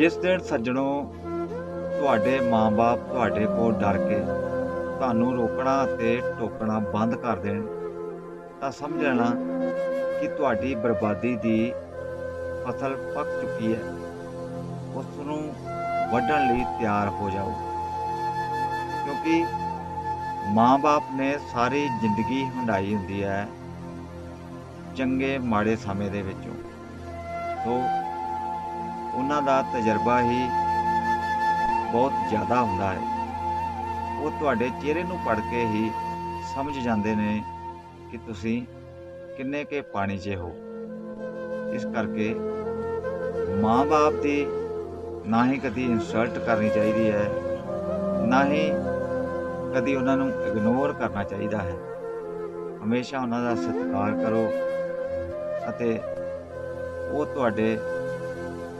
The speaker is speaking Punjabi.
ਜਿਸ ਦਿਨ ਸੱਜਣੋ ਤੁਹਾਡੇ ਮਾਂ-ਬਾਪ ਤੁਹਾਡੇ ਕੋਲ ਡਰ ਕੇ ਤੁਹਾਨੂੰ ਰੋਕਣਾ ਅਤੇ ਟੋਕਣਾ ਬੰਦ ਕਰ ਦੇਣ, ਤਾਂ ਸਮਝ ਲੈਣਾ ਕਿ ਤੁਹਾਡੀ ਬਰਬਾਦੀ ਦੀ ਫਸਲ ਪੱਕ ਚੁੱਕੀ ਹੈ। ਉਸ ਨੂੰ ਵੱਢਣ ਲਈ ਤਿਆਰ ਹੋ ਜਾਓ। ਕਿਉਂਕਿ ਮਾਂ-ਬਾਪ ਨੇ ਸਾਰੀ ਜ਼ਿੰਦਗੀ ਹੰਡਾਈ ਹੁੰਦੀ ਹੈ ਚੰਗੇ ਮਾੜੇ ਸਮੇਂ ਦੇ ਵਿੱਚੋਂ। ਸੋ ਉਹਨਾਂ ਦਾ ਤਜਰਬਾ ਹੀ ਬਹੁਤ ਜ਼ਿਆਦਾ ਹੁੰਦਾ ਹੈ। ਉਹ ਤੁਹਾਡੇ ਚਿਹਰੇ ਨੂੰ ਪੜ੍ਹ ਕੇ ਹੀ ਸਮਝ ਜਾਂਦੇ ਨੇ ਕਿ ਤੁਸੀਂ ਕਿੰਨੇ ਕੇ ਪਾਣੀ 'ਚ ਹੋ। ਇਸ ਕਰਕੇ ਮਾਂ-ਬਾਪ ਦੀ ਨਾ ਹੀ ਕਦੀ ਇਨਸਲਟ ਕਰਨੀ ਚਾਹੀਦੀ ਹੈ, ਨਾ ਹੀ ਕਦੀ ਉਹਨਾਂ ਨੂੰ ਇਗਨੋਰ ਕਰਨਾ ਚਾਹੀਦਾ ਹੈ। ਹਮੇਸ਼ਾ ਉਹਨਾਂ ਦਾ ਸਤਿਕਾਰ ਕਰੋ ਅਤੇ ਉਹ ਤੁਹਾਡੇ